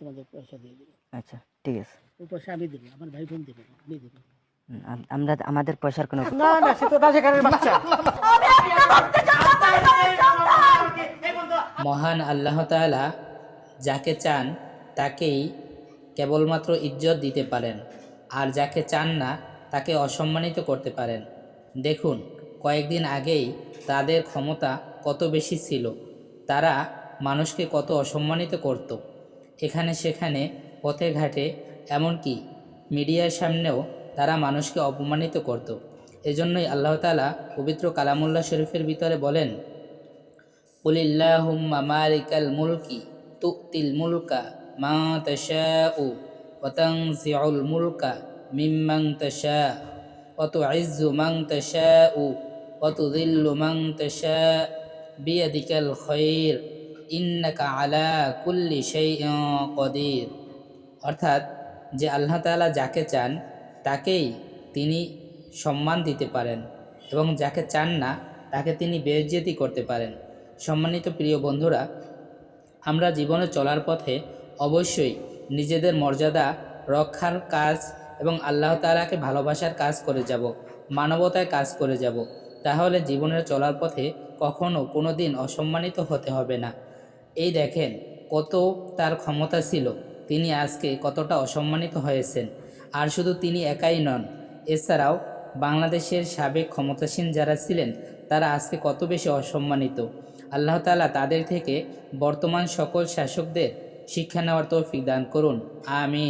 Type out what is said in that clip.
তোমাদের পয়সা দিয়ে দেবো আচ্ছা ঠিক আছে। ওই পয়সা আমি দেবো আমার ভাই বোন দেবে আমি দেবো। আমরা আমাদের পয়সার কোনো না না সে তো বাচ্চা। মহান আল্লাহ তাআলা যাকে চান তাকেই কেবলমাত্র ইজ্জত দিতে পারেন। আর যাকে চান না তাকে অসম্মানিত করতে পারেন। দেখুন কয়েকদিন আগেই তাদের ক্ষমতা কত বেশি ছিল। তারা মানুষকে কত অসম্মানিত করত। এখানে সেখানে, পথে ঘাটে, এমনকি মিডিয়ার সামনেও তারা মানুষকে অপমানিত করত। এজন্যই আল্লাহ তালা পবিত্র কালামুল্লাহ শরীফের ভিতরে বলেন, কুলিল্লাহুম্মা মালিকাল মুলকি তুক্তিল মুলকা মা তাশাউ ওয়াতানসিউল মুলকা মিম্মাং তাশা ওয়াতুইজ্জু মাং তাশাউ ওয়াতুযিল্লু মাং তাশা বিয়াদিকাল খৈর। ইন্নাকা আলা কুল্লি সেই কদির। অর্থাৎ যে আল্লাহ তালা যাকে চান, তাকেই তিনি সম্মান দিতে পারেন এবং যাকে চান না, তাকে তিনি বেজ্জেতি করতে পারেন। সম্মানিত প্রিয় বন্ধুরা, আমরা জীবনে চলার পথে অবশ্যই নিজেদের মর্যাদা রক্ষার কাজ এবং আল্লাহ তালাকে ভালোবাসার কাজ করে যাব, মানবতায় কাজ করে যাব। তাহলে জীবনের চলার পথে কখনও কোনো দিন অসম্মানিত হতে হবে না। এই দেখেন, কত তার ক্ষমতা ছিল। তিনি আজকে কতটা অসম্মানিত হয়েছেন। আর শুধু তিনি একাই নন, এছাড়াও বাংলাদেশের সাবেক ক্ষমতাসীন যারা ছিলেন, তারা আজকে কত বেশি অসম্মানিত। আল্লাহ তালা তাদের থেকে বর্তমান সকল শাসকদের শিক্ষা নেওয়ার তৌফিক দান করুন। আমিন।